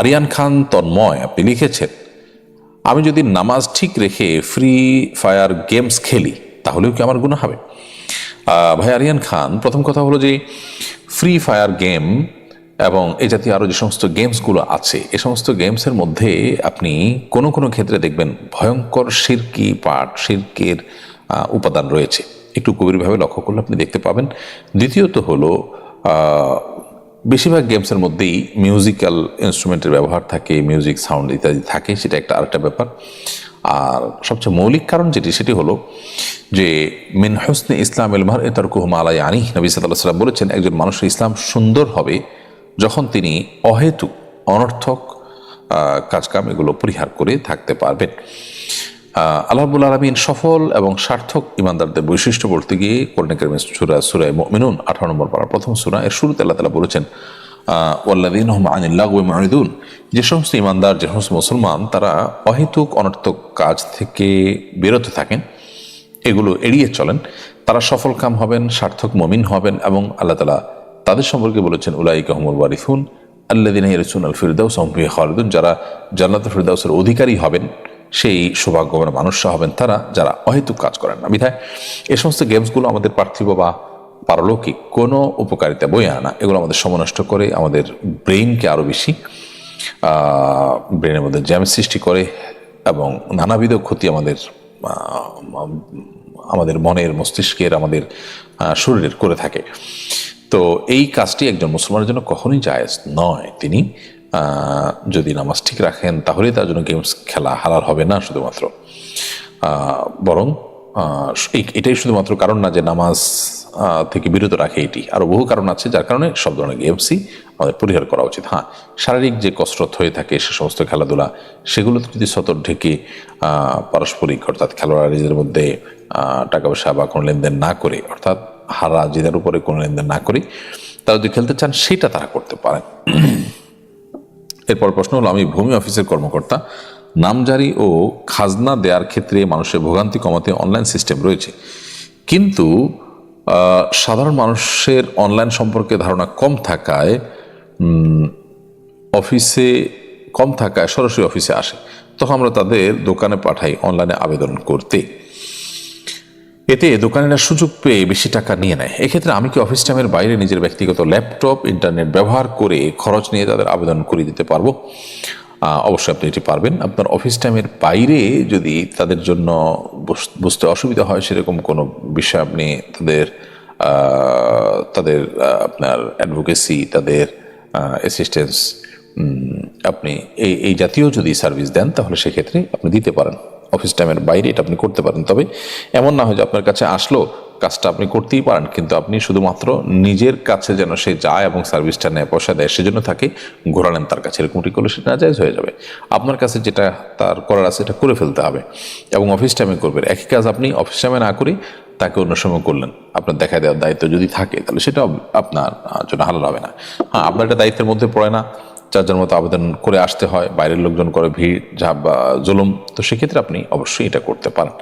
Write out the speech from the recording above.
আরিয়ান খান তন্ময়, আপনি লিখেছেন, আমি যদি নামাজ ঠিক রেখে ফ্রি ফায়ার গেমস খেলি, তাহলেও কি আমার গুণা হবে? ভাই আরিয়ান খান, প্রথম কথা হলো যে ফ্রি ফায়ার গেম এবং এই জাতীয় আরও যে সমস্ত গেমসগুলো আছে, এ সমস্ত গেমসের মধ্যে আপনি কোনো কোনো ক্ষেত্রে দেখবেন ভয়ঙ্কর শিরকি পাঠ শিরকের উপাদান রয়েছে। একটু গভীরভাবে লক্ষ্য করলে আপনি দেখতে পাবেন। দ্বিতীয়ত হলো বেশিরভাগ গেমসের মধ্যেই মিউজিক্যাল ইনস্ট্রুমেন্টের ব্যবহার থাকে মিউজিক সাউন্ড ইত্যাদি থাকে, সেটা একটা আরেকটা ব্যাপার। আর সবচেয়ে মৌলিক কারণ যেটি, সেটি হলো যে মিন হোসনে ইসলাম এলমার এ তার কুহমালাই আনি নবী সাল্লাহ সাল্লাম বলেছেন, একজন মানুষের ইসলাম সুন্দর হবে যখন তিনি অহেতুক, অনর্থক কাজকাম এগুলো পরিহার করে থাকতে পারবেন। আল্লাহবুল আলমিন সফল এবং সার্থক ইমানদারদের বৈশিষ্ট্য বলতে গিয়ে কোরআনিকের সুরা সুরায় মিনুন আঠারো নম্বর পাড়া প্রথম সুরা এর শুরুতে আল্লাহ তালা বলেছেন ওয়াল্লাদিন আনিল্লাহ মাহিদুন যে সমস্ত ইমানদার, যে সমস্ত মুসলমান, তারা অহেতুক, অনর্থক কাজ থেকে বিরত থাকেন, এগুলো এড়িয়ে চলেন। তারা সফল কাম হবেন, সার্থক মমিন হবেন এবং আল্লাহ তালা তাদের সম্পর্কে বলেছেন উলাই কাহমুল ওয়ারিফুন আল্লাদিন রসুন আল ফিরদাউস আহমিয়া খালিদুন। যারা জান্নাত ফিরদাউসের অধিকারী হবেন সেই সৌভাগ্যবান মানুষরা হবেন তারা যারা অহেতুক কাজ করেন না। বিধায় এ সমস্ত গেমসগুলো আমাদের পার্থিব বা পারলৌকিক কোনো উপকারিতা বয়ে আনা এগুলো আমাদের সমনষ্ট করে আমাদের ব্রেইনকে আরও বেশি ব্রেনের মধ্যে জ্যাম সৃষ্টি করে এবং নানাবিধ ক্ষতি আমাদের আমাদের মনের মস্তিষ্কের, আমাদের শরীরের করে থাকে। তো এই কাজটি একজন মুসলমানের জন্য কখনোই জায়েজ নয়। তিনি যদি নামাজ ঠিক রাখেন তাহলে তার জন্য গেমস খেলা হালাল হবে না শুধুমাত্র। বরং এটাই শুধুমাত্র কারণ না যে নামাজ থেকে বিরত রাখে এটি। আরও বহু কারণ আছে যার কারণে সব ধরনের গেমসই আমাদের পরিহার করা উচিত। হ্যাঁ শারীরিক যে কসরত হয়ে থাকে সে সমস্ত খেলাধুলা, সেগুলোতে যদি সতর ঢেকে পারস্পরিক অর্থাৎ খেলোয়াড় নিজেদের মধ্যে টাকা পয়সা বা কোনো লেনদেন না করে, অর্থাৎ হারা, জেতার উপরে কোনো লেনদেন না করে, তারা যদি খেলতে চান, সেটা তারা করতে পারেন। এরপর প্রশ্ন হলো, আমি ভূমি অফিসের কর্মকর্তা। নামজারি ও খাজনা দেওয়ার ক্ষেত্রে মানুষের ভোগান্তি কমাতে অনলাইন সিস্টেম রয়েছে। কিন্তু সাধারণ মানুষের অনলাইন সম্পর্কে ধারণা কম থাকায় অফিসে কম থাকায় সরাসরি অফিসে আসে। তখন আমরা তাদের দোকানে পাঠাই অনলাইনে আবেদন করতে। এতে দোকানিরা সুযোগ পেয়ে বেশি টাকা নিয়ে নেয়। এক্ষেত্রে আমি কি অফিস টাইমের বাইরে নিজের ব্যক্তিগত ল্যাপটপ, ইন্টারনেট ব্যবহার করে খরচ নিয়ে তাদের আবেদন করে দিতে পারব? অবশ্যই আপনি এটি পারবেন। আপনার অফিস টাইমের বাইরে যদি তাদের জন্য বুঝ- বুঝতে অসুবিধা হয়, সেরকম কোনো বিষয় আপনি তাদের তাদের আপনার অ্যাডভোকেসি, তাদের অ্যাসিস্ট্যান্স আপনি এই এই জাতীয় যদি সার্ভিস দেন, তাহলে সেক্ষেত্রে আপনি দিতে পারেন। অফিস টাইমের বাইরে এটা আপনি করতে পারেন। তবে এমন না হয় যে আপনার কাছে আসলো, কাজটা আপনি করতেই পারেন, কিন্তু আপনি শুধুমাত্র নিজের কাছে যেন সে যায় এবং সার্ভিসটা নেয়, পয়সা দেয়, সেজন্য তাকে ঘোরালেন তার কাছে। এরকমটি করলে সেটা নাজায়জ হয়ে যাবে। আপনার কাছে যেটা তার করার আছে এটা করে ফেলতে হবে এবং অফিস টাইমে করবেন। একই কাজ আপনি অফিস টাইমে না করে তাকে অন্য সময় করলেন। আপনার দেখা দেওয়ার দায়িত্ব যদি থাকে, তাহলে সেটা আপনার জন্য হালাল হবে না। হ্যাঁ আপনার একটা দায়িত্বের মধ্যে পড়ে না। যার জন্য মতো আবেদন করে আসতে হয়, বাইরের লোকজন করে ভিড়, ঝাপ বা জুলুম। তো সেক্ষেত্রে আপনি অবশ্যই এটা করতে পারেন।